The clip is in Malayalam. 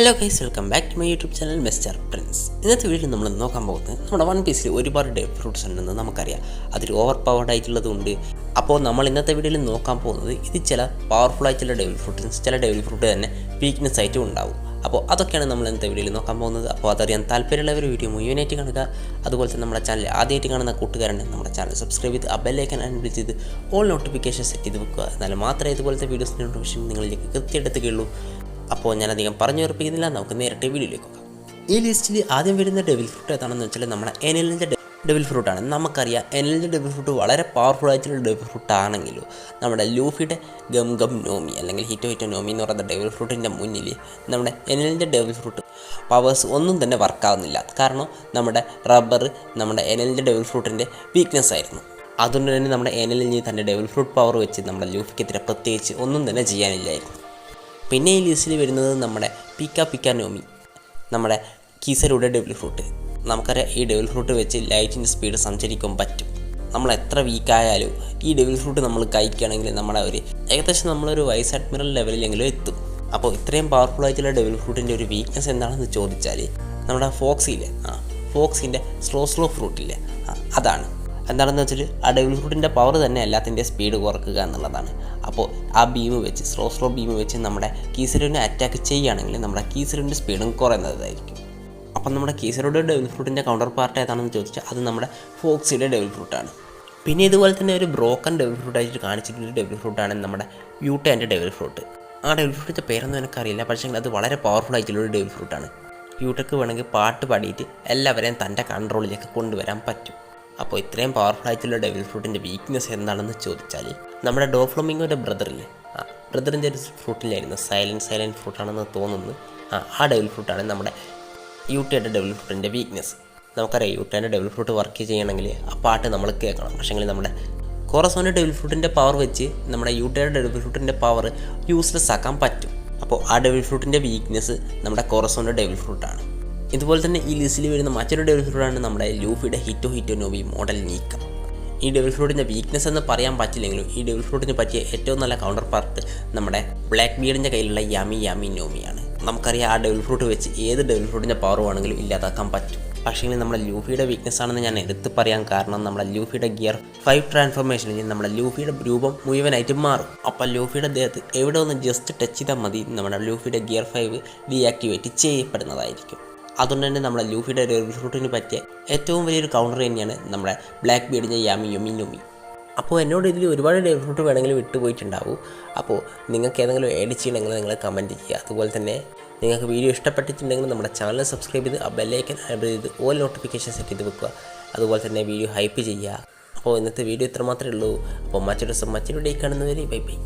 Hello guys welcome back to my YouTube channel mister Prince ഇന്നത്തെ വീഡിയോ നമ്മൾ നോക്കാൻ പോകുന്നത് നമ്മുടെ വൺ പീസിൽ ഒരുപാട് ഡേ ഫ്രൂട്ട്സ് ഉണ്ടെന്ന് നമുക്കറിയാം. അതിൽ ഓവർ പവർഡ് ആയിട്ടുള്ളതുണ്ട് അപ്പോൾ നമ്മൾ ഇന്നത്തെ വീഡിയോയിൽ നോക്കാൻ പോകുന്നത് ഇത് ചില പവർഫുൾ ആയിട്ടുള്ള ഡെവിൽ ഫ്രൂട്ട്സ് ചില ഡെവിൽ ഫ്രൂട്ട് തന്നെ വീക്ക്നെസ് ആയിട്ടും ഉണ്ടാവും. അപ്പോൾ അതൊക്കെയാണ് നമ്മൾ ഇന്നത്തെ വീഡിയോയിൽ നോക്കാൻ പോകുന്നത്. അപ്പോൾ അതറിയാൻ താല്പര്യമുള്ളവർ വീഡിയോ മുഴുവനായിട്ട് കാണുക. അതുപോലെ തന്നെ നമ്മുടെ ചാനൽ ആദ്യമായിട്ട് കാണുന്ന കൂട്ടുകാരനെ നമ്മുടെ ചാനൽ സബ്സ്ക്രൈബ് ചെയ്ത് ആ ബെല്ലൈക്കൻ അൻബിൾ ചെയ്ത് ഓൾ നോട്ടിഫിക്കേഷൻ സെറ്റ് ചെയ്ത് വെക്കുക. എന്നാൽ മാത്രമേ ഇതുപോലത്തെ വീഡിയോസിന്റെ നോട്ടിഫിക്കേഷൻ നിങ്ങളിലേക്ക് കൃത്യമായിട്ട് എത്തുകയുള്ളൂ. അപ്പോൾ ഞാനധികം പറഞ്ഞു ഉറപ്പിക്കുന്നില്ല നമുക്ക് നേരിട്ട് വീഡിയോയിലേക്ക് പോകാം. ഈ ലിസ്റ്റിൽ ആദ്യം വരുന്ന ഡെവിൽ ഫ്രൂട്ട് ഏതാണെന്ന് വെച്ചാൽ നമ്മുടെ എനലിന്റെ ഡെവിൽ ഫ്രൂട്ടാണ് നമുക്കറിയാം എനലിന്റെ ഡെവിൽ ഫ്രൂട്ട് വളരെ പവർഫുൾ ആയിട്ടുള്ള ഡെവിൽ ഫ്രൂട്ട് ആണെങ്കിലും നമ്മുടെ ലൂഫിയുടെ ഗം ഗം നോമി അല്ലെങ്കിൽ ഹിറ്റോ ഹിറ്റോ നോമി എന്ന് പറയുന്ന ഡെവിൽ ഫ്രൂട്ടിന്റെ മുന്നിൽ നമ്മുടെ എനലിന്റെ ഡെവിൽ ഫ്രൂട്ട് പവേഴ്സ് ഒന്നും തന്നെ വർക്കാവുന്നില്ല കാരണം നമ്മുടെ റബ്ബർ നമ്മുടെ എനലിന്റെ ഡെവിൽ ഫ്രൂട്ടിന്റെ വീക്ക്നെസ് ആയിരുന്നു. അതുകൊണ്ട് തന്നെ നമ്മുടെ എനലിൽ തന്റെ ഡെവിൽ ഫ്രൂട്ട് പവർ വെച്ച് നമ്മുടെ ലൂഫിക്കെതിരെ പ്രത്യേകിച്ച് ഒന്നും തന്നെ ചെയ്യാനില്ലായിരുന്നു. പിന്നെ ഈ ലിസ്റ്റിൽ വരുന്നത് നമ്മുടെ പിക്ക പിക്ക നോമി നമ്മുടെ കീസരുടെ ഡബിൾ ഫ്രൂട്ട് നമുക്കറിയാം ഈ ഡബിൾ ഫ്രൂട്ട് വെച്ച് ലൈറ്റിന്റെ സ്പീഡ് സഞ്ചരിക്കാൻ പറ്റും. നമ്മൾ എത്ര വീക്കായാലും ഈ ഡെവിൽ ഫ്രൂട്ട് നമ്മൾ കഴിക്കുകയാണെങ്കിൽ നമ്മുടെ ഒരു ഏകദേശം നമ്മളൊരു വൈസ് അഡ്മിറൽ ലെവലിലെങ്കിലും എത്തും. അപ്പോൾ ഇത്രയും പവർഫുൾ ആയിട്ടുള്ള ഡെവിൽ ഫ്രൂട്ടിന്റെ ഒരു വീക്ക്നെസ് എന്താണെന്ന് ചോദിച്ചാൽ നമ്മുടെ ഫോക്സിയിലെ ആ ഫോക്സിന്റെ സ്ലോ സ്ലോ ഫ്രൂട്ടില്ലേ അതാണ്. എന്താണെന്ന് വെച്ചാൽ ആ ഡെവിൽ ഫ്രൂട്ടിന്റെ പവർ തന്നെ എല്ലാത്തിന്റെ സ്പീഡ് കുറക്കുക എന്നുള്ളതാണ്. അപ്പോൾ ആ ബീം വെച്ച് സ്ലോ സ്ലോ ബീം വെച്ച് നമ്മുടെ കീസറിനെ അറ്റാക്ക് ചെയ്യുകയാണെങ്കിൽ നമ്മുടെ കീസറിന്റെ സ്പീഡും കുറയുന്നതായിരിക്കും. അപ്പം നമ്മുടെ കീസറുടെ ഡെവിൽ ഫ്രൂട്ടിന്റെ കൗണ്ടർ പാർട്ട് ഏതാണെന്ന് ചോദിച്ചാൽ അത് നമ്മുടെ ഫോക്സിയുടെ ഡെവിൽ ഫ്രൂട്ടാണ് പിന്നെ ഇതുപോലെ തന്നെ ഒരു ബ്രോക്കൺ ഫ്രൂട്ട് ആയിട്ട് കാണിച്ചിട്ടുള്ള ഡെവിൽ ഫ്രൂട്ടാണ് നമ്മുടെ യൂട്ടേന്റെ ഡെവിൽ ഫ്രൂട്ട് ആ ഡെവിൽ ഫ്രൂട്ടിന്റെ പേരൊന്നും എനിക്കറിയില്ല. പക്ഷേ അത് വളരെ പവർഫുൾ ആയിട്ടുള്ള ഒരു ഡെവിൽ ഫ്രൂട്ടാണ് യൂട്ടക്ക് വേണമെങ്കിൽ പാട്ട് പാടിയിട്ട് എല്ലാവരെയും തന്റെ കൺട്രോളിലേക്ക് കൊണ്ടുവരാൻ പറ്റും. അപ്പോൾ ഇത്രയും പവർഫുൾ ആയിട്ടുള്ള ഡെവിൽ ഫ്രൂട്ടിന്റെ വീക്ക്നെസ് എന്താണെന്ന് ചോദിച്ചാൽ നമ്മുടെ ഡോഫ്ലമിങ്ങോയുടെ ബ്രദറില്ലേ ആ ബ്രദറിന്റെ ഒരു ഫ്രൂട്ടിലായിരുന്നു സൈലന്റ് സൈലന്റ് ഫ്രൂട്ടാണെന്ന് തോന്നുന്നു. ആ ആ ഡെവിൽ ഫ്രൂട്ടാണ് നമ്മുടെ യൂട്ടിയുടെ ഡെവിൽ ഫ്രൂട്ടിന്റെ വീക്ക്നെസ് നമുക്കറിയാം യൂട്ടിയുടെ ഡെവിൽ ഫ്രൂട്ട് വർക്ക് ചെയ്യണമെങ്കിൽ ആ പാട്ട് നമ്മൾ കേൾക്കണം. പക്ഷേങ്കിൽ നമ്മുടെ കോറസോണി ഡെവിൽ ഫ്രൂട്ടിന്റെ പവർ വെച്ച് നമ്മുടെ യൂട്ടിയുടെ ഡെവിൽ ഫ്രൂട്ടിന്റെ പവർ യൂസ്ലെസ് ആക്കാൻ പറ്റും. അപ്പോൾ ആ ഡെവിൽ ഫ്രൂട്ടിന്റെ വീക്ക്നെസ് നമ്മുടെ കോറസോന്റെ ഡെവിൽ ഫ്രൂട്ടാണ് ഇതുപോലെ തന്നെ ഈ ലിസ്റ്റിൽ വരുന്ന മറ്റൊരു ഡെവൽ ഫ്രൂട്ടാണ് നമ്മുടെ ലൂഫിയുടെ ഹിറ്റോ ഹിറ്റോ നോവി മോഡൽ നീക്കം. ഈ ഡെവൽ ഫ്രൂട്ടിന്റെ വീക്ക്നെസ് എന്ന് പറയാൻ പറ്റില്ലെങ്കിലും ഈ ഡെവൽ ഫ്രൂട്ടിന് പറ്റിയ ഏറ്റവും നല്ല കൗണ്ടർ പാർട്ട് നമ്മുടെ ബ്ലാക്ക് ബീഡിന്റെ കയ്യിലുള്ള യാമി യാമി നോമിയാണ് നമുക്കറിയാം ആ ഡെവൽ ഫ്രൂട്ട് വെച്ച് ഏത് ഡെവൽ ഫ്രൂട്ടിന്റെ പവർ വേണമെങ്കിലും ഇല്ലാതാക്കാൻ പറ്റും. പക്ഷേ നമ്മുടെ ലൂഫിയുടെ വീക്ക്നെസ് ആണെന്ന് ഞാൻ എടുത്ത് പറയാൻ കാരണം നമ്മുടെ ലൂഫിയുടെ ഗിയർ ഫൈവ് ട്രാൻസ്ഫോർമേഷനിൽ നമ്മുടെ ലൂഫിയുടെ രൂപം മുഴുവനായിട്ട് മാറും. അപ്പോൾ ലൂഫിയുടെ ദേഹത്ത് എവിടെ ഒന്ന് ജസ്റ്റ് ടച്ച് ചെയ്താൽ മതി നമ്മുടെ ലൂഫിയുടെ ഗിയർ ഫൈവ് ഡീആക്ടിവേറ്റ് ചെയ്യപ്പെടുന്നതായിരിക്കും. അതുകൊണ്ട് തന്നെ നമ്മുടെ ലൂഫിയുടെ ഒരു റിക്രൂട്ടിന് പറ്റിയ ഏറ്റവും വലിയൊരു കൗണ്ടർ തന്നെയാണ് നമ്മുടെ ബ്ലാക്ക് ബീഡിന്റെ യാമി യുമി നുമി അപ്പോൾ എന്നോട് ഇതിൽ ഒരുപാട് ഡെവലപ്മെന്റ് വേണമെങ്കിൽ വിട്ടുപോയിട്ടുണ്ടാവും അപ്പോൾ നിങ്ങൾക്ക് ഏതെങ്കിലും ഏഡ് ചെയ്യണമെങ്കിൽ നിങ്ങൾ കമന്റ് ചെയ്യുക. അതുപോലെ തന്നെ നിങ്ങൾക്ക് വീഡിയോ ഇഷ്ടപ്പെട്ടിട്ടുണ്ടെങ്കിൽ നമ്മുടെ ചാനൽ സബ്സ്ക്രൈബ് ചെയ്ത് ആ ബെല്ലൈക്കൻ ആഡ് ചെയ്ത് ഓൾ നോട്ടിഫിക്കേഷൻ സെറ്റ് ചെയ്ത് വെക്കുക. അതുപോലെ തന്നെ വീഡിയോ ഹൈപ്പ് ചെയ്യുക. അപ്പോൾ ഇന്നത്തെ വീഡിയോ ഇത്ര മാത്രമേ ഉള്ളൂ. അപ്പോൾ മറ്റൊരു ദിവസം മറ്റൊരു ഡേ കാണുന്നവരെ ബൈ ബൈ.